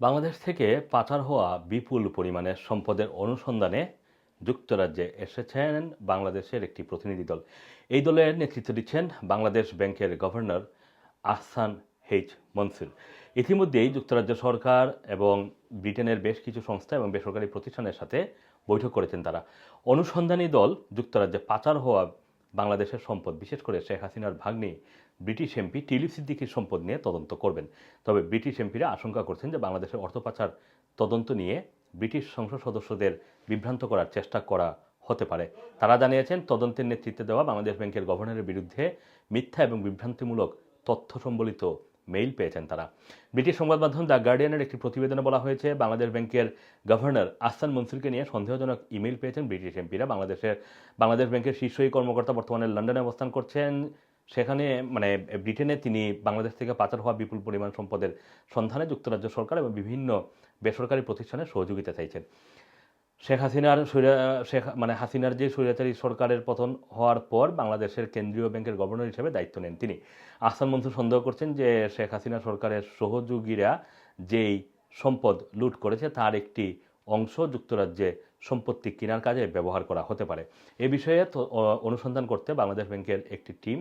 বাংলাদেশ থেকে পাচার হওয়া বিপুল পরিমাণের সম্পদের অনুসন্ধানে যুক্তরাজ্যে এসেছেন বাংলাদেশের একটি প্রতিনিধি দল। এই দলের নেতৃত্ব দিচ্ছেন বাংলাদেশ ব্যাংকের গভর্নর আহসান হেইচ মনসুর। ইতিমধ্যেই যুক্তরাজ্য সরকার এবং ব্রিটেনের বেশ কিছু সংস্থা এবং বেসরকারি প্রতিষ্ঠানের সাথে বৈঠক করেছেন তারা। অনুসন্ধানী দল যুক্তরাজ্যে পাচার হওয়া বাংলাদেশের সম্পদ, বিশেষ করে শেখ হাসিনার ভাগ্নি ব্রিটিশ এমপি টিলিপ সিদ্দিকির সম্পদ নিয়ে তদন্ত করবেন। তবে ব্রিটিশ এমপিরা আশঙ্কা করছেন যে বাংলাদেশের অর্থ পাচার তদন্ত নিয়ে ব্রিটিশ সংসদ সদস্যদের বিভ্রান্ত করার চেষ্টা করা হতে পারে। তারা জানিয়েছেন, তদন্তের নেতৃত্বে দেওয়া বাংলাদেশ ব্যাংকের গভর্নরের বিরুদ্ধে মিথ্যা এবং বিভ্রান্তিমূলক তথ্য সম্বলিত মেইল পেয়েছেন তারা। ব্রিটিশ সংবাদ মাধ্যম দ্য গার্ডিয়ানের একটি প্রতিবেদনে বলা হয়েছে, বাংলাদেশ ব্যাংকের গভর্নর আসান মনসুরকে নিয়ে সন্দেহজনক ইমেল পেয়েছেন ব্রিটিশ এমপিরা। বাংলাদেশের, বাংলাদেশ ব্যাংকের শীর্ষই কর্মকর্তা বর্তমানে লন্ডনে অবস্থান করছেন। সেখানে মানে ব্রিটেনে তিনি বাংলাদেশ থেকে পাচার হওয়া বিপুল পরিমাণ সম্পদের সন্ধানে যুক্তরাজ্য সরকার এবং বিভিন্ন বেসরকারি প্রতিষ্ঠানের সহযোগিতা চাইছেন। শেখ হাসিনার শেখ মানে হাসিনার যে স্বৈরাচারী সরকারের পতন হওয়ার পর বাংলাদেশের কেন্দ্রীয় ব্যাংকের গভর্নর হিসেবে দায়িত্ব নেন তিনি। আহসান মনসুর সন্দেহ করছেন যে শেখ হাসিনা সরকারের সহযোগীরা যেই সম্পদ লুট করেছে তার একটি অংশ যুক্তরাজ্যে সম্পত্তি কেনার কাজে ব্যবহার করা হতে পারে। এ বিষয়ে অনুসন্ধান করতে বাংলাদেশ ব্যাংকের একটি টিম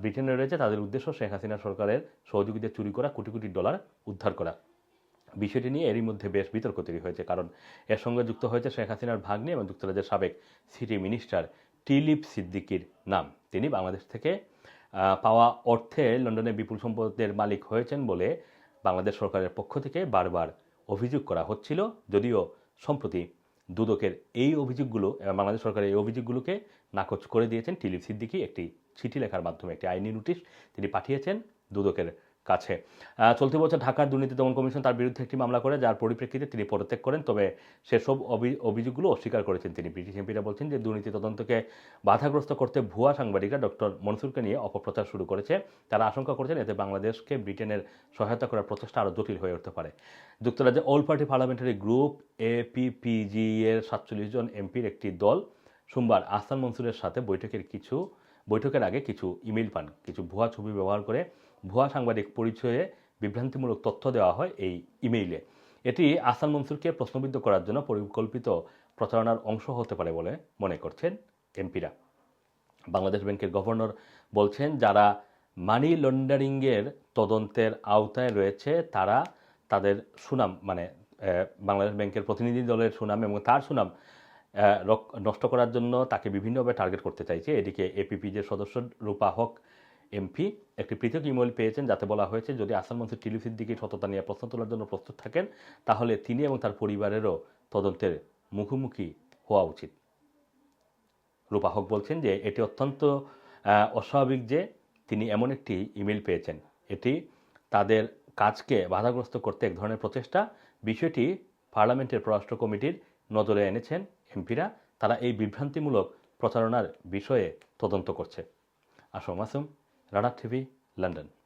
ব্রিটেনে রয়েছে, তাদের উদ্দেশ্য শেখ হাসিনা সরকারের সহযোগীদের চুরি করা, কোটি কোটি ডলার উদ্ধার করা। বিষয়টি নিয়ে এরই মধ্যে বেশ বিতর্ক তৈরি হয়েছে, কারণ এর সঙ্গে যুক্ত হয়েছে শেখ হাসিনার ভাগ্নে এবং যুক্তরাজ্যের সাবেক সিটি মিনিস্টার টিলিপ সিদ্দিকির নাম। তিনি বাংলাদেশ থেকে পাওয়া অর্থে লন্ডনে বিপুল সম্পদের মালিক হয়েছেন বলে বাংলাদেশ সরকারের পক্ষ থেকে বারবার অভিযোগ করা হচ্ছিল, যদিও সম্প্রতি দুদকের এই অভিযোগগুলো বাংলাদেশ সরকারের এই অভিযোগগুলোকে নাকচ করে দিয়েছেন টিলিপ সিদ্দিকি, একটি চিঠি লেখার মাধ্যমে, একটি আইনি নোটিশ তিনি পাঠিয়েছেন দুদকের কাছে। চলতি বছর ঢাকার দুর্নীতি দমন কমিশন তার বিরুদ্ধে একটি মামলা করে, যার পরিপ্রেক্ষিতে তিনি পদত্যাগ করেন। তবে সেসব অভিযোগগুলো অস্বীকার করেছেন তিনি। ব্রিটিশ এমপিরা বলছেন যে দুর্নীতি তদন্তকে বাধাগ্রস্ত করতে ভুয়া সাংবাদিকরা ডক্টর মনসুরকে নিয়ে অপপ্রচার শুরু করেছে। তারা আশঙ্কা করছেন এতে বাংলাদেশকে ব্রিটেনের সহায়তা করার প্রচেষ্টা আরও জটিল হয়ে উঠতে পারে। যুক্তরাজ্যে all party parliamentary group APPG এর সাতচল্লিশ জন এমপির একটি দল সোমবার আহসান মনসুরের সাথে বৈঠকের কিছু বৈঠকের আগে কিছু ইমেল পান। কিছু ভুয়া ছবি ব্যবহার করে ভুয়া সাংবাদিক পরিচয়ে বিভ্রান্তিমূলক তথ্য দেওয়া হয় এই ইমেইলে। এটি আহসান মনসুরকে প্রশ্নবিদ্ধ করার জন্য পরিকল্পিত প্রচারণার অংশ হতে পারে বলে মনে করছেন এমপিরা। বাংলাদেশ ব্যাংকের গভর্নর বলছেন, যারা মানি লন্ডারিংয়ের তদন্তের আওতায় রয়েছে, তারা তাদের সুনাম মানে বাংলাদেশ ব্যাংকের প্রতিনিধি দলের সুনাম এবং তার সুনাম নষ্ট করার জন্য তাকে বিভিন্নভাবে টার্গেট করতে চাইছে। এদিকে এপিপি যে সদস্য রূপা হক এমপি, একটি পৃথক ইমেল পেয়েছেন যাতে বলা হয়েছে, যদি আসাম মন্ত্রী টিলু সিদ্দিকির সততা নিয়ে প্রশ্ন তোলার জন্য প্রস্তুত থাকেন, তাহলে তিনি এবং তার পরিবারেরও তদন্তের মুখোমুখি হওয়া উচিত। রূপা হক বলছেন যে, এটি অত্যন্ত অস্বাভাবিক যে তিনি এমন একটি ইমেল পেয়েছেন। এটি তাদের কাজকে বাধাগ্রস্ত করতে এক ধরনের প্রচেষ্টা। বিষয়টি পার্লামেন্টের পররাষ্ট্র কমিটির নজরে এনেছেন এমপিরা। তারা এই বিভ্রান্তিমূলক প্রচারণার বিষয়ে তদন্ত করছে। Assam Masum. Rana TV, London.